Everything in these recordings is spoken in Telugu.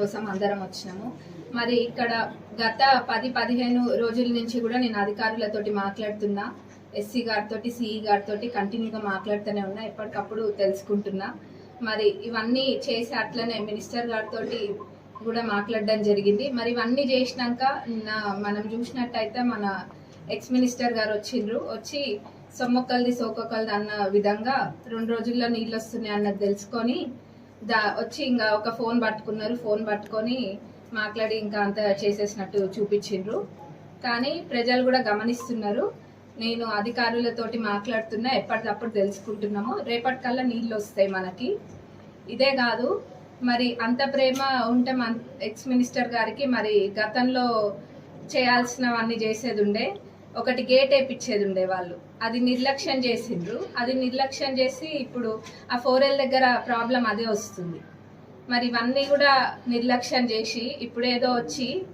కోసం అందరం వచ్చినాము. మరి ఇక్కడ గత పది పదిహేను రోజుల నుంచి కూడా నేను అధికారులతోటి మాట్లాడుతున్నా. ఎస్సీ గారితో సిఈ గారితో కంటిన్యూగా మాట్లాడుతూనే ఉన్నా. ఎప్పటికప్పుడు తెలుసుకుంటున్నా. మరి ఇవన్నీ చేసి అట్లనే మినిస్టర్ గారితో కూడా మాట్లాడడం జరిగింది. మరి ఇవన్నీ చేసినాక మనం చూసినట్టయితే మన ఎక్స్ మినిస్టర్ గారు వచ్చిండ్రు. వచ్చి సొమ్మొక్కలది సోకొక్కలది అన్న విధంగా రెండు రోజుల్లో నీళ్ళు వస్తున్నాయి అన్నది తెలుసుకొని దా వచ్చి ఇంకా ఒక ఫోన్ పట్టుకున్నారు. ఫోన్ పట్టుకొని మాట్లాడి ఇంకా అంత చేసేసినట్టు చూపించిండ్రు. కానీ ప్రజలు కూడా గమనిస్తున్నారు. నేను అధికారులతోటి మాట్లాడుతున్నా ఎప్పటికప్పుడు తెలుసుకుంటున్నాము. రేపటికల్లా నీళ్ళు వస్తాయి మనకి. ఇదే కాదు మరి అంత ప్రేమ ఉంటే మన ఎక్స్ మినిస్టర్ గారికి మరి గతంలో చేయాల్సినవన్నీ చేసేది ఉండే ఒకటి గేట్ వేయించేది ఉండే వాళ్ళు. అది నిర్లక్ష్యం చేసిండ్రు. అది నిర్లక్ష్యం చేసి ఇప్పుడు ఆ ఫోర్ ఎల్ దగ్గర ప్రాబ్లం అదే వస్తుంది. మరి ఇవన్నీ కూడా నిర్లక్ష్యం చేసి ఇప్పుడేదో వచ్చి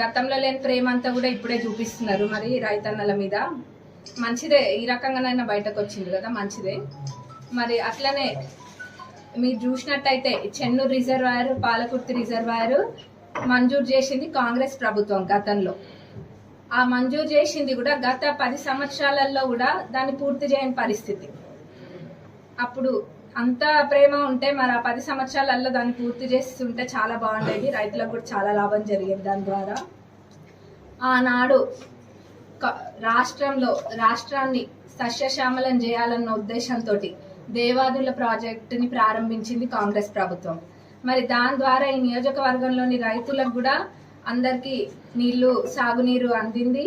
గతంలో లేని ప్రేమ అంతా కూడా ఇప్పుడే చూపిస్తున్నారు మరి రైతన్నల మీద. మంచిదే ఈ రకంగానైనా బయటకు వచ్చింది కదా మంచిదే. మరి అట్లనే మీరు చూసినట్టయితే చెన్నూరు రిజర్వాయర్ పాలకుర్తి రిజర్వాయర్ మంజూరు చేసింది కాంగ్రెస్ ప్రభుత్వం గతంలో. ఆ మంజూరు చేసింది కూడా గత పది సంవత్సరాలలో కూడా దాన్ని పూర్తి చేయని పరిస్థితి. అప్పుడు అంత ప్రేమ ఉంటే మరి ఆ పది సంవత్సరాలలో దాన్ని పూర్తి చేస్తుంటే చాలా బాగుండేది. రైతులకు కూడా చాలా లాభం జరిగేది దాని ద్వారా. ఆనాడు రాష్ట్రంలో రాష్ట్రాన్ని సస్యశ్యామలం చేయాలన్న ఉద్దేశంతో దేవాదుల ప్రాజెక్టుని ప్రారంభించింది కాంగ్రెస్ ప్రభుత్వం. మరి దాని ద్వారా ఈ నియోజకవర్గంలోని రైతులకు కూడా అందరికీ నీళ్ళు సాగునీరు అందింది.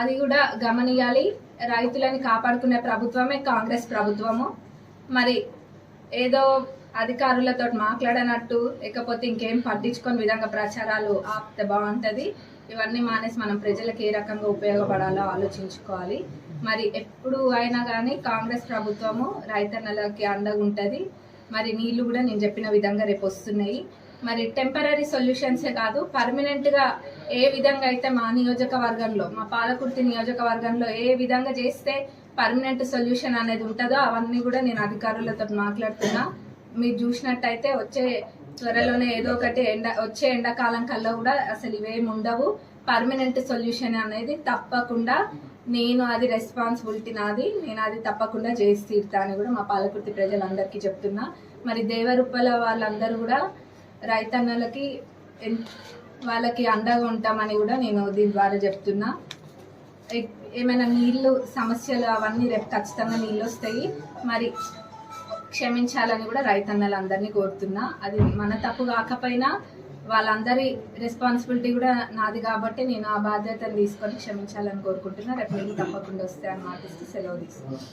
అది కూడా గమనియాలి. రైతులని కాపాడుకునే ప్రభుత్వమే కాంగ్రెస్ ప్రభుత్వము. మరి ఏదో అధికారులతో మాట్లాడనట్టు లేకపోతే ఇంకేం పట్టించుకొని విధంగా ప్రచారాలు ఆపితే బాగుంటుంది. ఇవన్నీ మానేసి మనం ప్రజలకు ఏ రకంగా ఉపయోగపడాలో ఆలోచించుకోవాలి. మరి ఎప్పుడు అయినా కానీ కాంగ్రెస్ ప్రభుత్వము రైతన్నలకి అండగా ఉంటుంది మరి నీళ్ళు కూడా నేను చెప్పిన విధంగా రేపు వస్తున్నాయి. మరి టెంపరీ సొల్యూషన్సే కాదు పర్మనెంట్గా ఏ విధంగా అయితే మా నియోజకవర్గంలో మా పాలకుర్తి నియోజకవర్గంలో ఏ విధంగా చేస్తే పర్మనెంట్ సొల్యూషన్ అనేది ఉంటుందో అవన్నీ కూడా నేను అధికారులతో మాట్లాడుతున్నా. మీరు చూసినట్టయితే వచ్చే త్వరలోనే ఏదో ఒకటి ఎండ వచ్చే ఎండాకాలం కల్లా కూడా అసలు ఇవేమి ఉండవు. పర్మనెంట్ సొల్యూషన్ అనేది తప్పకుండా నేను అది రెస్పాన్సిబిలిటీ నాది నేను అది తప్పకుండా చేసి తీరుతా అని కూడా మా పాలకుర్తి ప్రజలందరికీ చెప్తున్నా. మరి దేవరూపల వాళ్ళందరూ కూడా రైతన్నలకి ఎన్- వాళ్ళకి అండగా ఉంటామని కూడా నేను దీని ద్వారా చెప్తున్నా. ఏమైనా నీళ్ళు సమస్యలు అవన్నీ రేపు ఖచ్చితంగా నీళ్ళు వస్తాయి. మరి క్షమించాలని కూడా రైతన్నలందరినీ కోరుతున్నా. అది మన తప్పు కాకపోయినా వాళ్ళందరి రెస్పాన్సిబిలిటీ కూడా నాది కాబట్టి నేను ఆ బాధ్యతను తీసుకొని క్షమించాలని కోరుకుంటున్నా. రేపు నీళ్ళు తప్పకుండా వస్తాయని మాటిస్తూ సెలవు తీసుకున్నాను